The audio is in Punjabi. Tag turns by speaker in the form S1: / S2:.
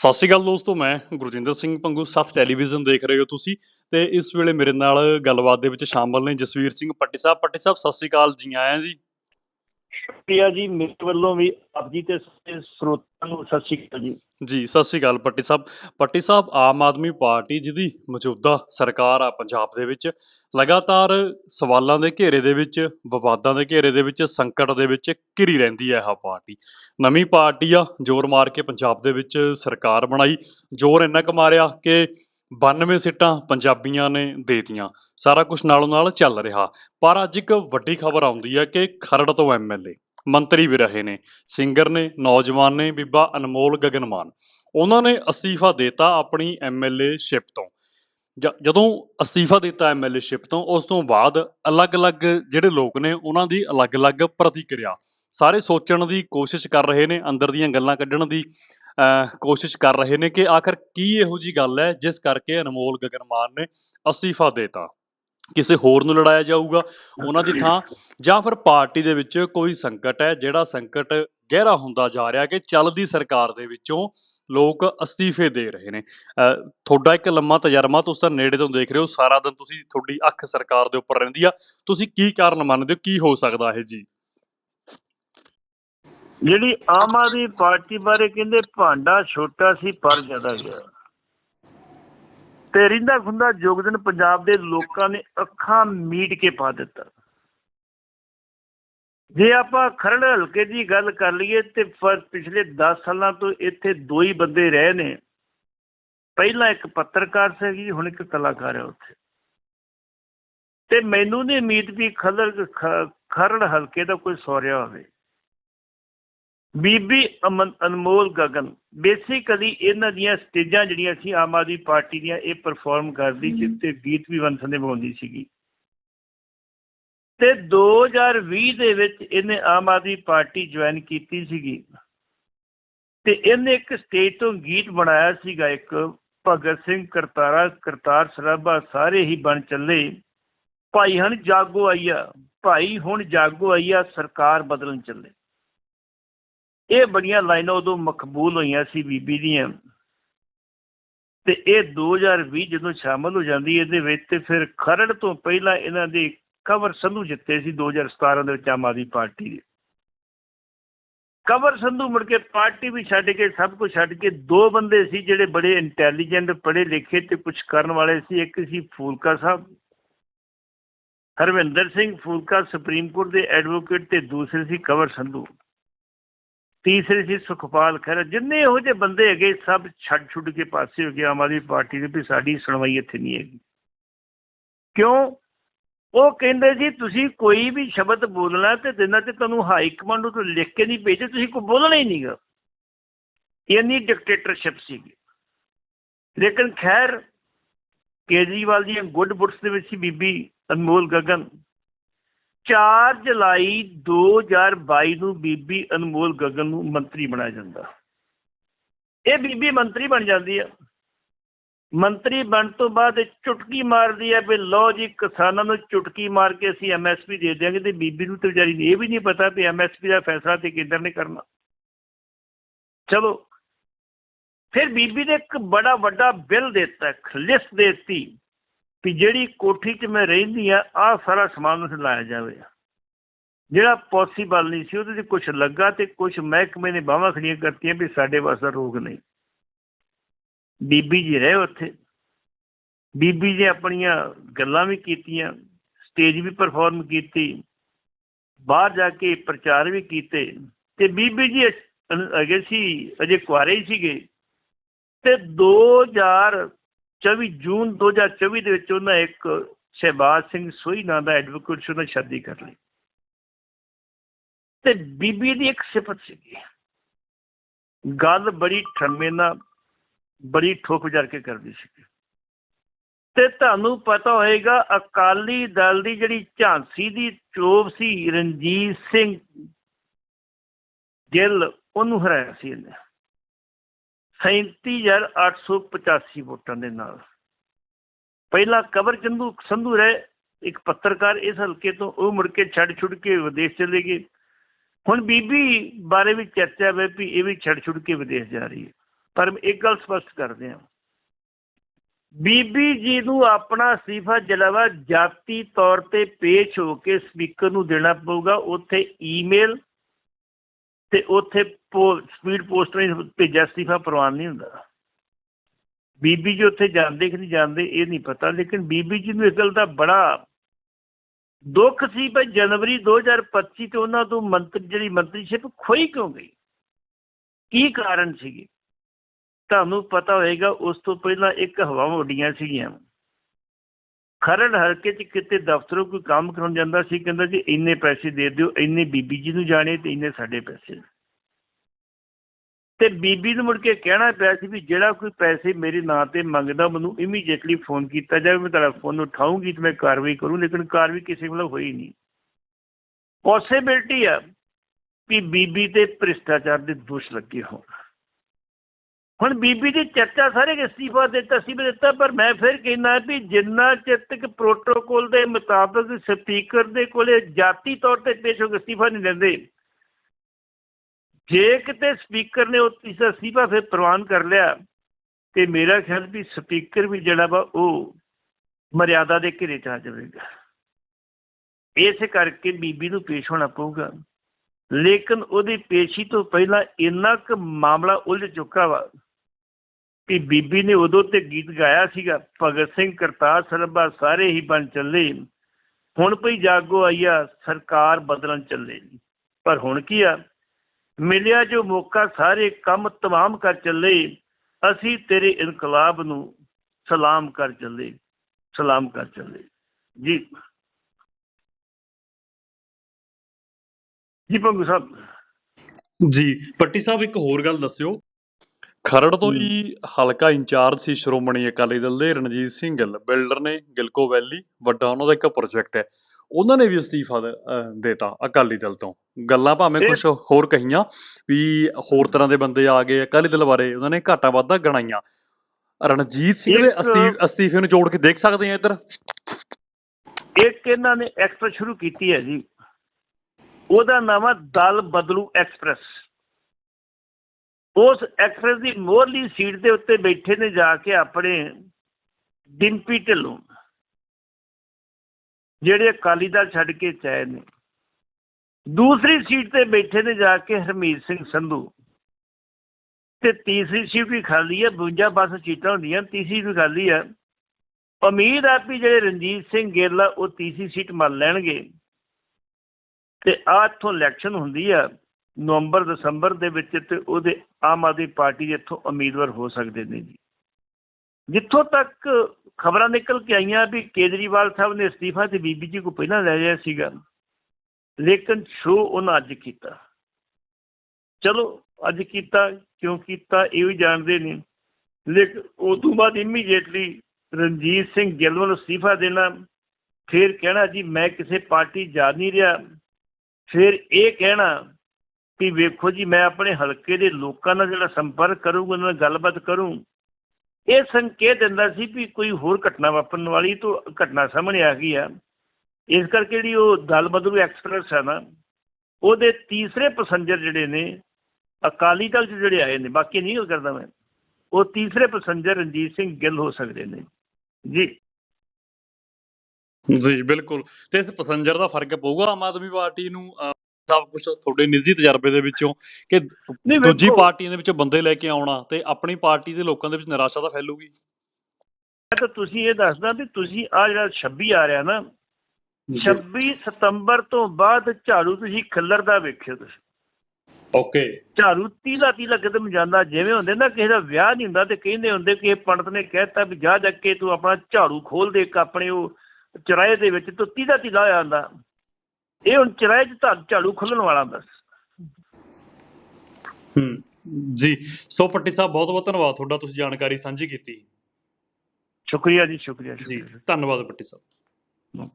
S1: ਸਤਿ ਸ਼੍ਰੀ ਅਕਾਲ ਦੋਸਤੋ, ਮੈਂ ਗੁਰਜਿੰਦਰ ਸਿੰਘ ਪੰਗੂ ਸੱਤ ਟੈਲੀਵਿਜ਼ਨ ਦੇਖ ਰਹੇ ਹੋ ਤੁਸੀਂ। ਤੇ ਇਸ ਵੇਲੇ ਮੇਰੇ ਨਾਲ ਗੱਲਬਾਤ ਦੇ ਵਿੱਚ ਸ਼ਾਮਲ ਨੇ ਜਸਵੀਰ ਸਿੰਘ ਪੱਟੀ ਸਾਹਿਬ। ਪੱਟੀ ਸਾਹਿਬ, ਸਤਿ ਸ਼੍ਰੀ ਅਕਾਲ ਜੀ, ਆਇਆਂ ਜੀ।
S2: ਸ਼ੁਕਰੀਆ ਜੀ, ਮੇਰੇ ਵੱਲੋਂ ਵੀ ਆਪ ਜੀ ਤੇ ਸਰੋਤਾਂ ਨੂੰ ਸਤਿ ਸ਼੍ਰੀ ਅਕਾਲ ਜੀ।
S1: ਜੀ, ਸਤਿ ਸ਼੍ਰੀ ਅਕਾਲ ਪੱਟੀ ਸਾਹਿਬ। ਪੱਟੀ ਸਾਹਿਬ, ਆਮ ਆਦਮੀ ਪਾਰਟੀ ਜਿਹਦੀ ਮੌਜੂਦਾ ਸਰਕਾਰ ਆ ਪੰਜਾਬ ਦੇ ਵਿੱਚ, ਲਗਾਤਾਰ ਸਵਾਲਾਂ ਦੇ ਘੇਰੇ ਦੇ ਵਿੱਚ, ਵਿਵਾਦਾਂ ਦੇ ਘੇਰੇ ਦੇ ਵਿੱਚ, ਸੰਕਟ ਦੇ ਵਿੱਚ ਘਿਰੀ ਰਹਿੰਦੀ ਹੈ ਇਹ ਪਾਰਟੀ। ਨਵੀਂ ਪਾਰਟੀ ਆ, ਜ਼ੋਰ ਮਾਰ ਕੇ ਪੰਜਾਬ ਦੇ ਵਿੱਚ ਸਰਕਾਰ ਬਣਾਈ। ਜ਼ੋਰ ਇੰਨਾ ਕੁ ਮਾਰਿਆ ਕਿ 92 ਸੀਟਾਂ ਪੰਜਾਬੀਆਂ ਨੇ ਦੇਤੀਆਂ। ਸਾਰਾ ਕੁਝ ਨਾਲੋਂ ਨਾਲ ਚੱਲ ਰਿਹਾ। ਪਰ ਅੱਜ ਇੱਕ ਵੱਡੀ ਖਬਰ ਆਉਂਦੀ ਹੈ ਕਿ ਖਰੜ ਤੋਂ ਐਮਐਲਏ ਮੰਤਰੀ ਵੀ ਰਹੇ ਨੇ ਸਿੰਗਰ ਨੇ, ਨੌਜਵਾਨ ਨੇ, ਬੀਬਾ ਅਨਮੋਲ ਗਗਨਮਾਨ। ਉਹਨਾਂ ਨੇ ਅਸਤੀਫਾ ਦਿੱਤਾ ਆਪਣੀ ਐਮਐਲਏ ਸ਼ਿਪ ਤੋਂ। ਜਦੋਂ ਅਸਤੀਫਾ ਦਿੱਤਾ ਐਮਐਲਏ ਸ਼ਿਪ ਤੋਂ, ਉਸ ਤੋਂ ਬਾਅਦ ਅਲੱਗ-ਅਲੱਗ ਜਿਹੜੇ ਲੋਕ ਨੇ, ਉਹਨਾਂ ਦੀ ਅਲੱਗ-ਅਲੱਗ ਪ੍ਰਤੀਕਿਰਿਆ। ਸਾਰੇ ਸੋਚਣ ਦੀ ਕੋਸ਼ਿਸ਼ ਕਰ ਰਹੇ ਨੇ, ਅੰਦਰ ਦੀਆਂ ਗੱਲਾਂ ਕੱਢਣ ਦੀ ਕੋਸ਼ਿਸ਼ ਕਰ ਰਹੇ ਨੇ ਕਿ ਆਖਰ ਕੀ ਇਹੋ ਜੀ ਗੱਲ ਹੈ, ਜਿਸ ਕਰਕੇ ਅਨਮੋਲ ਗਗਨਮਾਨ ਨੇ ਅਸਤੀਫਾ ਦਿੱਤਾ। ਕਿਸੇ ਹੋਰ ਨੂੰ ਲੜਾਇਆ ਜਾਊਗਾ ਉਹਨਾਂ ਦੀ ਥਾਂ ਜਾਂ ਫਿਰ ਪਾਰਟੀ ਦੇ ਵਿੱਚ ਕੋਈ ਸੰਕਟ ਹੈ ਜਿਹੜਾ ਸੰਕਟ ਗਹਿਰਾ ਹੁੰਦਾ ਜਾ ਰਿਹਾ ਕਿ ਚੱਲਦੀ ਸਰਕਾਰ ਦੇ ਵਿੱਚੋਂ ਲੋਕ ਅਸਤੀਫੇ ਦੇ ਰਹੇ ਨੇ। ਤੁਹਾਡਾ ਇੱਕ ਲੰਮਾ ਤਜਰਬਾ ਤੁਸੀਂ ਤਾਂ ਨੇੜੇ ਤੋਂ ਦੇਖ ਰਹੇ ਹੋ ਸਾਰਾ ਦਿਨ ਤੁਸੀਂ ਤੁਹਾਡੀ ਅੱਖ ਸਰਕਾਰ ਦੇ ਉੱਪਰ ਰਹਿੰਦੀ ਆ। ਤੁਸੀਂ ਕੀ ਕਾਰਨ ਮੰਨਦੇ ਹੋ ਕੀ ਹੋ ਸਕਦਾ ਇਹ ਜੀ?
S2: ਜਿਹੜੀ ਆਮ ਆਦਮੀ ਪਾਰਟੀ ਬਾਰੇ ਕਹਿੰਦੇ ਭਾਂਡਾ ਛੋਟਾ ਸੀ ਪਰ ਜ਼ਿਆਦਾ ਗਿਆ। ਤੇ ਰਿੰਦਾ ਖੁੰਦਾ ਯੋਗਦਾਨ ਪੰਜਾਬ ਦੇ ਲੋਕਾਂ ਨੇ ਅੱਖਾਂ ਮੀਟ ਕੇ ਪਾ ਦਿੱਤਾ। ਜੇ ਆਪਾਂ ਖਰੜ ਹਲਕੇ ਦੀ ਗੱਲ ਕਰ ਲਈਏ ਤੇ ਫ- ਪਿਛਲੇ 10 ਸਾਲਾਂ ਤੋਂ ਇੱਥੇ ਦੋ ਹੀ ਬੰਦੇ ਰਹੇ ਨੇ। ਪਹਿਲਾਂ ਇੱਕ ਪੱਤਰਕਾਰ ਸੀਗੀ, ਹੁਣ ਇੱਕ ਕਲਾਕਾਰ ਹੈ ਉੱਥੇ। ਤੇ ਮੈਨੂੰ ਨਹੀਂ ਉਮੀਦ ਵੀ ਖਲੜ ਖਰੜ ਹਲਕੇ ਦਾ ਕੋਈ ਸੌਰਿਆ ਹੋਵੇ। ਬੀਬੀ ਅਮਨ ਅਨਮੋਲ ਗਗਨ ਬੇਸਿਕਲੀ ਇਹਨਾਂ ਦੀਆਂ ਸਟੇਜਾਂ ਜਿਹੜੀਆਂ ਸੀ ਆਮ ਆਦਮੀ ਪਾਰਟੀ ਦੀਆਂ ਇਹ ਪਰਫਾਰਮ ਕਰਦੀ ਸੀ ਤੇ ਗੀਤ ਵੀ ਵੰਸਨੇ ਨਿਭਾਉਂਦੀ ਸੀਗੀ। ਤੇ 2020 ਦੇ ਵਿੱਚ ਇਹਨੇ ਆਮ ਆਦਮੀ ਪਾਰਟੀ ਜੁਆਇਨ ਕੀਤੀ ਸੀਗੀ। ਤੇ ਇਹਨੇ ਇੱਕ ਸਟੇਜ ਤੋਂ ਗੀਤ ਬਣਾਇਆ ਸੀਗਾ ਇੱਕ ਭਗਤ ਸਿੰਘ ਕਰਤਾਰਾ ਕਰਤਾਰ ਸਰਾਭਾ ਸਾਰੇ ਹੀ ਬਣ ਚੱਲੇ। ਭਾਈ ਹਣ ਜਾਗੋ ਆਈਆ ਭਾਈ ਹੁਣ ਜਾਗੋ ਆਈਆ ਸਰਕਾਰ ਬਦਲਣ ਚੱਲੇ। ਇਹ ਬੜੀਆਂ ਲਾਈਨਾਂ ਉਦੋਂ ਮਕਬੂਲ ਹੋਈਆਂ ਸੀ ਬੀਬੀ ਦੀਆਂ। ਤੇ ਇਹ 2020 ਜਦੋਂ ਸ਼ਾਮਲ ਹੋ ਜਾਂਦੀ ਇਹਦੇ ਵਿੱਚ ਤੇ ਫਿਰ ਖਰੜ ਤੋਂ ਪਹਿਲਾਂ ਇਹਨਾਂ ਦੇ ਕਵਰ ਸੰਧੂ ਜਿੱਤੇ ਸੀ 2017 ਦੇ ਵਿੱਚ ਆਮ ਆਦਮੀ ਪਾਰਟੀ ਦੇ। ਕਵਰ ਸੰਧੂ ਮੁੜ ਕੇ ਪਾਰਟੀ ਵੀ ਛੱਡ ਕੇ ਸਭ ਕੁਝ ਛੱਡ ਕੇ ਦੋ ਬੰਦੇ ਸੀ ਜਿਹੜੇ ਬੜੇ ਇੰਟੈਲੀਜੈਂਟ, ਪੜ੍ਹੇ ਲਿਖੇ ਤੇ ਕੁਝ ਕਰਨ ਵਾਲੇ ਸੀ। ਇੱਕ ਸੀ ਫੂਲਕਾ ਸਾਹਿਬ, ਹਰਵਿੰਦਰ ਸਿੰਘ ਫੂਲਕਾ ਸੁਪਰੀਮ ਕੋਰਟ ਦੇ ਐਡਵੋਕੇਟ ਤੇ ਦੂਸਰੇ ਸੀ ਕਵਰ ਸੰਧੂ। ਤੀਸਰੇ ਸੀ ਸੁਖਪਾਲ ਖਹਿਰਾ। ਜਿੰਨੇ ਇਹੋ ਜਿਹੇ ਬੰਦੇ ਹੈਗੇ, ਸਭ ਛੱਡ ਛੁੱਡ ਕੇ ਪਾਸੇ ਹੋ ਗਏ ਆਮ ਆਦਮੀ ਪਾਰਟੀ ਦੇ ਵੀ ਸਾਡੀ ਸੁਣਵਾਈ ਇੱਥੇ ਨਹੀਂ ਹੈਗੀ। ਕਿਉਂ? ਉਹ ਕਹਿੰਦੇ ਜੀ, ਤੁਸੀਂ ਕੋਈ ਵੀ ਸ਼ਬਦ ਬੋਲਣਾ ਤੇ ਦਿਨਾਂ ਤੇ ਤੁਹਾਨੂੰ ਹਾਈ ਕਮਾਂਡ ਨੂੰ ਲਿਖ ਕੇ ਨਹੀਂ ਭੇਜੇ ਤੁਸੀਂ ਕੋਈ ਬੋਲਣਾ ਹੀ ਨਹੀਂਗਾ। ਇੰਨੀ ਡਿਕਟੇਟਰਸ਼ਿਪ ਸੀਗੀ। ਲੇਕਿਨ ਖੈਰ ਕੇਜਰੀਵਾਲ ਦੀਆਂ ਗੁੱਡ ਬੁੱਕਸ ਦੇ ਵਿੱਚ ਸੀ ਬੀਬੀ ਅਨਮੋਲ ਗਗਨ। 4 ਜੁਲਾਈ 2022 ਨੂੰ ਬੀਬੀ ਅਨਮੋਲ ਗਗਨ ਨੂੰ ਮੰਤਰੀ ਬਣਾਇਆ ਜਾਂਦਾ। ਇਹ ਬੀਬੀ ਮੰਤਰੀ ਬਣ ਜਾਂਦੀ ਹੈ ਮੰਤਰੀ ਬਣ ਤੋਂ ਬਾਅਦ ਚੁਟਕੀ ਮਾਰਦੀ ਹੈ ਵੀ ਲਓ ਜੀ, ਕਿਸਾਨਾਂ ਨੂੰ ਚੁਟਕੀ ਮਾਰ ਕੇ ਅਸੀਂ ਐਮਐਸਪੀ ਦੇ ਦਿਆਂਗੇ ਤੇ ਬੀਬੀ ਨੂੰ ਤੇ ਵਿਚਾਰੀ ਨੂੰ ਇਹ ਵੀ ਨਹੀਂ ਪਤਾ ਵੀ ਐਮਐਸਪੀ ਦਾ ਫੈਸਲਾ ਤੇ ਕੇਂਦਰ ਨੇ ਕਰਨਾ। ਚਲੋ, ਫਿਰ ਬੀਬੀ ਨੇ ਇੱਕ ਬੜਾ ਵੱਡਾ ਬਿੱਲ ਦਿੱਤਾ ਲਿਸਟ ਦਿੱਤੀ। ਵੀ ਜਿਹੜੀ ਕੋਠੀ 'ਚ ਮੈਂ ਰਹਿੰਦੀ ਆ ਆਹ ਸਾਰਾ ਸਮਾਨ ਉੱਥੇ ਲਾਇਆ ਜਾਵੇ। ਜਿਹੜਾ ਪੋਸੀਬਲ ਨਹੀਂ ਸੀ, ਉਹਦੇ 'ਚ ਕੁਝ ਲੱਗਾ ਤੇ ਕੁਝ ਮਹਿਕਮੇ ਨੇ ਬਾਹਾਂ ਖੜੀਆਂ ਕਰਤੀਆਂ ਵੀ ਸਾਡੇ ਵਾਸਤੇ ਰੋਗ ਨਹੀਂ। ਬੀਬੀ ਜੀ ਰਹੇ ਉੱਥੇ। ਬੀਬੀ ਜੀ ਆਪਣੀਆਂ ਗੱਲਾਂ ਵੀ ਕੀਤੀਆਂ ਸਟੇਜ ਵੀ ਪਰਫਾਰਮ ਕੀਤੀ, ਬਾਹਰ ਜਾ ਕੇ ਪ੍ਰਚਾਰ ਵੀ ਕੀਤੇ। ਤੇ ਬੀਬੀ ਜੀ ਅ- ਅਗੇ ਸੀ, ਅਜੇ ਕੁਆਰੇ ਹੀ ਸੀਗੇ। ਤੇ 2024 ਜੂਨ 2024 ਦੇ ਵਿੱਚ ਉਹਨਾਂ ਇੱਕ ਸ਼ਹਿਬਾਜ਼ ਸਿੰਘ ਸੋਈ ਨਾਂ ਦਾ ਐਡਵੋਕੇਟ ਸੀ, ਉਹਨਾਂ ਸ਼ਾਦੀ ਕਰ ਲਈ। ਤੇ ਬੀਬੀ ਦੀ ਇੱਕ ਸਿਫਤ ਸੀਗੀ। ਗੱਲ ਬੜੀ ਠੰਮੇ ਨਾਲ, ਬੜੀ ਠੋਕ ਜਰ ਕੇ ਕਰਦੀ ਸੀ ਤੇ ਤੁਹਾਨੂੰ ਪਤਾ ਹੋਏਗਾ, ਅਕਾਲੀ ਦਲ ਦੀ ਜਿਹੜੀ ਝਾਂਸੀ ਦੀ ਚੋਬ ਸੀ, ਰਣਜੀਤ ਸਿੰਘ ਗਿੱਲ, ਉਹਨੂੰ ਹਰਾਇਆ ਸੀ ਇਹਨੇ। 37885 ਵੋਟਾਂ ਦੇ ਨਾਲ। ਪਹਿਲਾਂ ਕਵਰ ਚੰਦੂ ਸੰਧੂ ਰਹਿ, ਇੱਕ ਪੱਤਰਕਾਰ ਇਸ ਹਲਕੇ ਤੋਂ, ਉਹ ਮੁੜ ਕੇ ਛੱਡ ਛੁੱਡ ਕੇ ਵਿਦੇਸ਼ ਚਲੇ ਗਏ। ਹੁਣ ਬੀਬੀ ਬਾਰੇ ਵੀ ਚਰਚਾ ਹੈ ਵੀ ਇਹ ਵੀ ਛੱਡ ਛੁੱਡ ਕੇ ਵਿਦੇਸ਼ ਜਾ ਰਹੀ ਹੈ। ਪਰ ਇੱਕ ਗੱਲ ਸਪਸ਼ਟ ਕਰਦੇ ਹਾਂ। ਬੀਬੀ ਜੀ ਨੂੰ ਆਪਣਾ ਅਸਤੀਫਾ ਜਲਾਵਾ ਜਾਤੀ ਤੌਰ ਤੇ ਪੇਸ਼ ਹੋ ਕੇ ਸਪੀਕਰ ਨੂੰ ਦੇਣਾ ਪਊਗਾ। ਉੱਥੇ ਈਮੇਲ ਤੇ ਉੱਥੇ ਸਪੀਡ ਪੋਸਟ ਰਾਹੀਂ ਭੇਜਿਆ ਅਸਤੀਫਾ ਪ੍ਰਵਾਨ ਨਹੀਂ ਹੁੰਦਾ। ਬੀਬੀ ਜੀ ਉੱਥੇ ਜਾਂਦੇ ਕਿ ਨਹੀਂ ਜਾਂਦੇ, ਇਹ ਨਹੀਂ ਪਤਾ, ਲੇਕਿਨ ਬੀਬੀ ਜੀ ਨੂੰ ਇਸ ਗੱਲ ਦਾ ਬੜਾ ਦੁੱਖ ਸੀ ਵੀ ਜਨਵਰੀ 2025 ਤੇ ਉਹਨਾਂ ਤੋਂ ਮੰਤਰੀ, ਜਿਹੜੀ ਮੰਤਰੀਸ਼ਿਪ ਖੋਈ ਕਿਉਂ ਗਈ? ਕੀ ਕਾਰਨ ਸੀਗੇ? ਤੁਹਾਨੂੰ ਪਤਾ ਹੋਏਗਾ, ਉਸ ਤੋਂ ਪਹਿਲਾਂ ਇੱਕ ਹਵਾ ਉੱਡੀਆਂ ਸੀਗੀਆਂ। ਖਰੜ ਹਲਕੇ 'ਚ ਕਿਤੇ ਦਫ਼ਤਰੋਂ ਕੋਈ ਕੰਮ ਕਰਾਉਣ ਜਾਂਦਾ ਸੀ, ਕਹਿੰਦਾ ਜੀ ਇੰਨੇ ਪੈਸੇ ਦੇ ਦਿਓ, ਇੰਨੇ ਬੀਬੀ ਜੀ ਨੂੰ ਜਾਣੇ ਤੇ ਇੰਨੇ ਸਾਡੇ ਪੈਸੇ। ਤੇ ਬੀਬੀ ਨੂੰ ਮੁੜ ਕੇ ਕਹਿਣਾ ਪਿਆ ਸੀ ਵੀ ਜਿਹੜਾ ਕੋਈ ਪੈਸੇ ਮੇਰੇ ਨਾਂ ਤੇ ਮੰਗਦਾ, ਮੈਨੂੰ ਇਮੀਡੀਏਟਲੀ ਫੋਨ ਕੀਤਾ ਜਾਵੇ, ਮੈਂ ਤੁਹਾਡਾ ਫੋਨ ਉਠਾਉਂਗੀ ਤੇ ਮੈਂ ਕਾਰਵਾਈ ਕਰੂੰ, ਲੇਕਿਨ ਕਾਰਵਾਈ ਕਿਸੇ ਵੱਲੋਂ ਹੋਈ ਨਹੀਂ। ਪੋਸਿਬਿਲਟੀ ਆ ਕਿ ਬੀਬੀ ਤੇ ਭ੍ਰਿਸ਼ਟਾਚਾਰ ਦੇ ਦੋਸ਼ ਲੱਗੇ ਹੋਣ। ਹੁਣ ਬੀਬੀ ਦੀ ਚਰਚਾ ਸਾਰੇ ਅਸਤੀਫਾ ਦਿੱਤਾ ਸੀ ਵੀ ਦਿੱਤਾ, ਪਰ ਮੈਂ ਫਿਰ ਕਹਿੰਦਾ ਵੀ ਜਿੰਨਾ ਚਿਰ ਤੱਕ ਪ੍ਰੋਟੋਕੋਲ ਦੇ ਮੁਤਾਬਕ ਸਪੀਕਰ ਦੇ ਕੋਲੇ ਜਾਤੀ ਤੌਰ ਤੇ ਪੇਸ਼ ਹੋ ਕੇ ਅਸਤੀਫਾ ਨਹੀਂ ਦਿੰਦੇ, ਜੇ ਕਿਤੇ ਸਪੀਕਰ ਨੇ ਉਹ ਇਸ ਅਸਤੀਫਾ ਫਿਰ ਪ੍ਰਵਾਨ ਕਰ ਲਿਆ, ਤੇ ਮੇਰਾ ਖਿਆਲ ਵੀ ਸਪੀਕਰ ਵੀ ਜਿਹੜਾ ਵਾ ਉਹ ਮਰਿਆਦਾ ਦੇ ਘੇਰੇ ਚ ਆ ਜਾਵੇਗਾ। ਇਸ ਕਰਕੇ ਬੀਬੀ ਨੂੰ ਪੇਸ਼ ਹੋਣਾ ਪਊਗਾ। ਲੇਕਿਨ ਉਹਦੀ ਪੇਸ਼ੀ ਤੋਂ ਪਹਿਲਾਂ ਇੰਨਾ ਕੁ ਮਾਮਲਾ ਉਲਝ ਚੁੱਕਾ ਵਾ ਕਿ ਬੀਬੀ ਨੇ ਉਦੋਂ ਤੇ ਗੀਤ ਗਾਇਆ ਸੀਗਾ, ਭਗਤ ਸਿੰਘ, ਕਰਤਾਰ ਸਰਬਾ ਸਾਰੇ ਹੀ ਬਣ ਚੱਲੇ। ਹੁਣ ਭਈ ਜਾਗੋ ਆਈਆ, ਸਰਕਾਰ ਬਦਲਣ ਚੱਲੇ। ਪਰ ਹੁਣ ਕੀ ਆ? ਮਿਲਿਆ ਜੋ ਮੌਕਾ, ਸਾਰੇ ਕੰਮ ਤਮਾਮ ਕਰ ਚੱਲੇ। ਅਸੀਂ ਤੇਰੇ ਇਨਕਲਾਬ ਨੂੰ ਸਲਾਮ ਕਰ ਚੱਲੇ। ਸਲਾਮ ਕਰ ਚੱਲੇ। ਜੀ। ਜੀ, ਪੰਗੂ ਸਾਹਿਬ।
S1: ਜੀ, ਪੱਟੀ ਸਾਹਿਬ, ਇੱਕ ਹੋਰ ਗੱਲ ਦੱਸਿਓ। ਖਰੜ ਤੋਂ। ਹੀ। ਹਲਕਾ ਇੰਚਾਰਜ ਸੀ ਸ਼੍ਰੋਮਣੀ ਅਕਾਲੀ ਦਲ ਦੇ ਰਣਜੀਤ ਸਿੰਘ ਗਿੱਲ। ਬਿਲਡਰ ਨੇ ਗਿਲਕੋ ਵੈਲੀ ਵੱਡਾ ਉਹਨਾਂ ਦਾ ਇੱਕ ਪ੍ਰੋਜੈਕਟ ਹੈ। ਉਹਨਾਂ ਨੇ ਵੀ ਅਸਤੀਫਾ ਦੇਤਾ ਅਕਾਲੀ ਦਲ ਤੋਂ। ਗੱਲਾਂ ਭਾਵੇਂ ਕੁਝ ਹੋਰ ਕਹੀਆਂ ਵੀ ਹੋਰ ਤਰ੍ਹਾਂ ਦੇ ਬੰਦੇ ਆ ਗਏ ਅਕਾਲੀ ਦਲ ਬਾਰੇ ਉਹਨਾਂ ਨੇ ਘਾਟਾ ਵਾਧਾ ਗਣਾਈਆਂ। ਰਣਜੀਤ ਸਿੰਘ ਦੇ ਅਸਤੀਫੇ ਨੂੰ ਜੋੜ ਕੇ ਦੇਖ ਸਕਦੇ ਆ ਇੱਧਰ?
S2: ਇੱਕ ਇਹਨਾਂ ਨੇ ਐਕਸਪ੍ਰੈਸ ਸ਼ੁਰੂ ਕੀਤੀ ਹੈ ਜੀ। ਉਹਦਾ ਨਾਮ ਆ ਦਲ ਬਦਲੂ ਐਕਸਪ੍ਰੈਸ ਉਸ ਐਕਸਪ੍ਰੈਸ ਦੀ ਮੋਹਰਲੀ ਸੀਟ ਦੇ ਉੱਤੇ ਬੈਠੇ ਨੇ ਜਾ ਕੇ ਆਪਣੇ ਡਿੰਪੀ ਢਿੱਲੋਂ, ਜਿਹੜੇ ਅਕਾਲੀ ਦਲ ਛੱਡ ਕੇ ਚਾਏ ਨੇ। ਦੂਸਰੀ ਸੀਟ ਤੇ ਬੈਠੇ ਨੇ ਜਾ ਕੇ ਹਰਮੀਤ ਸਿੰਘ ਸੰਧੂ। ਤੇ ਤੀਸਰੀ ਸੀਟ ਵੀ ਖਾਲੀ ਹੈ 52 ਬੱਸ ਸੀਟਾਂ ਹੁੰਦੀਆਂ, ਤੀਸਰੀ ਵੀ ਖਾਲੀ ਹੈ। ਉਮੀਦ ਆ ਵੀ ਜਿਹੜੇ ਰਣਜੀਤ ਸਿੰਘ ਗਿੱਲ ਉਹ ਤੀਸਰੀ ਸੀਟ ਮੰਨ ਲੈਣਗੇ। ਤੇ ਆਹ ਇਥੋਂ ਇਲੈਕਸ਼ਨ ਹੁੰਦੀ ਆ। ਨਵੰਬਰ, ਦਸੰਬਰ ਦੇ ਵਿੱਚ ਤੇ ਉਹਦੇ ਆਮ ਆਦਮੀ ਪਾਰਟੀ ਦੇ ਇੱਥੋਂ ਉਮੀਦਵਾਰ ਹੋ ਸਕਦੇ ਨੇ ਜੀ। ਜਿੱਥੋਂ ਤੱਕ ਖਬਰਾਂ ਨਿਕਲ ਕੇ ਆਈਆਂ ਵੀ ਕੇਜਰੀਵਾਲ ਸਾਹਿਬ ਨੇ ਅਸਤੀਫਾ ਤੇ ਬੀਬੀ ਜੀ ਕੋ ਪਹਿਲਾਂ ਲੈ ਲਿਆ ਸੀਗਾ, ਲੇਕਿਨ ਸ਼ੋ ਉਹਨਾਂ ਅੱਜ ਕੀਤਾ। ਚਲੋ, ਅੱਜ ਕੀਤਾ, ਕਿਉਂ ਕੀਤਾ, ਇਹ ਵੀ ਜਾਣਦੇ ਨੇ। ਲੇਕਿਨ ਉਸ ਤੋਂ ਬਾਅਦ ਇਮੀਡੀਏਟਲੀ ਰਣਜੀਤ ਸਿੰਘ ਗਿੱਲ ਵੱਲੋਂ ਅਸਤੀਫਾ ਦੇਣਾ, ਫਿਰ ਕਹਿਣਾ ਜੀ, ਮੈਂ ਕਿਸੇ ਪਾਰਟੀ ਜਾ ਨਹੀਂ ਰਿਹਾ। ਫਿਰ ਇਹ ਕਹਿਣਾ ਕਿ ਵੇਖੋ ਜੀ, ਮੈਂ ਆਪਣੇ ਹਲਕੇ ਦੇ ਲੋਕਾਂ ਨਾਲ ਜਿਹੜਾ ਸੰਪਰਕ ਕਰੂੰਗਾ ਉਹਨਾਂ ਨਾਲ ਗੱਲਬਾਤ ਕਰੂੰ। ਇਹ ਸੰਕੇਤ ਦਿੰਦਾ ਸੀ ਵੀ ਕੋਈ ਹੋਰ ਘਟਨਾ ਵਾਪਰਨ ਵਾਲੀ ਤੋਂ ਘਟਨਾ ਸਾਹਮਣੇ ਆ ਗਈ ਆ। ਇਸ ਕਰਕੇ ਜਿਹੜੀ ਉਹ ਦਲ ਬਦਲੂ ਐਕਸਪ੍ਰੈਸ ਹੈ ਨਾ, ਉਹਦੇ ਤੀਸਰੇ ਪੈਸੰਜਰ ਜਿਹੜੇ ਨੇ, ਅਕਾਲੀ ਦਲ 'ਚ ਜਿਹੜੇ ਆਏ ਨੇ, ਬਾਕੀ ਨਹੀਂ ਗੱਲ ਕਰਦਾ ਮੈਂ, ਉਹ ਤੀਸਰੇ ਪੈਸੰਜਰ ਰਣਜੀਤ ਸਿੰਘ ਗਿੱਲ ਹੋ ਸਕਦੇ ਨੇ। ਜੀ।
S1: ਜੀ, ਬਿਲਕੁਲ। ਤੇ ਇਸ ਪੈਸੰਜਰ ਦਾ ਫ਼ਰਕ ਪਊਗਾ ਆਮ ਆਦਮੀ ਪਾਰਟੀ ਨੂੰ? ਸਭ ਕੁਝ ਤੁਹਾਡੇ ਨਿੱਜੀ ਤਜਰਬੇ ਦੇ ਵਿੱਚੋਂ ਕਿ ਦੂਜੀ ਪਾਰਟੀਆਂ ਦੇ ਵਿੱਚ ਬੰਦੇ ਲੈ ਕੇ ਆਉਣਾ ਤੇ ਆਪਣੀ ਪਾਰਟੀ ਦੇ ਲੋਕਾਂ ਦੇ ਵਿੱਚ ਨਿਰਾਸ਼ਾ ਤਾਂ ਫੈਲੂਗੀ।
S2: ਤਾਂ ਤੁਸੀਂ ਇਹ ਦੱਸਦਾ ਵੀ ਤੁਸੀਂ ਆ ਜਿਹੜਾ 26 ਆ ਰਿਹਾ ਨਾ 26 ਸਤੰਬਰ ਤੋਂ ਬਾਅਦ ਝਾੜੂ ਤੁਸੀਂ ਖੱਲਰ ਦਾ ਵੇਖਿਓ ਤੁਸੀਂ।
S1: ਓਕੇ।
S2: ਝਾੜੂ ਤੀਲਾ ਤੀਲਾ ਕਦਮ ਜਾਂਦਾ ਜਿਵੇਂ ਹੁੰਦੇ ਨਾ ਕਿਸੇ ਦਾ ਵਿਆਹ ਨਹੀਂ ਹੁੰਦਾ ਤੇ ਕਹਿੰਦੇ ਹੁੰਦੇ ਕਿ ਇਹ ਪੰਡਤ ਨੇ ਕਹਿਤਾ ਵੀ ਜਾ ਜਾ ਕੇ ਤੂੰ ਆਪਣਾ ਝਾੜੂ ਖੋਲ ਦੇ ਇੱਕ ਆਪਣੇ ਉਹ ਚਰਾਏ ਦੇ ਵਿੱਚ ਤੂੰ ਤੀਲਾ ਤੀਲਾ ਹੋਇਆ ਹੁੰਦਾ ਇਹ ਹੁਣ ਚਰਾਏ 'ਚ ਝਾ- ਝਾੜੂ ਖੁੱਲਣ ਵਾਲਾ ਬਸ।
S1: ਹੂੰ ਜੀ। ਸੋ ਪੱਟੀ ਸਾਹਿਬ ਬਹੁਤ ਬਹੁਤ ਧੰਨਵਾਦ ਤੁਹਾਡਾ ਤੁਸੀਂ ਜਾਣਕਾਰੀ ਸਾਂਝੀ ਕੀਤੀ।
S2: ਸ਼ੁਕਰੀਆ ਜੀ ਸ਼ੁਕਰੀਆ
S1: ਜੀ ਧੰਨਵਾਦ ਪੱਟੀ ਸਾਹਿਬ.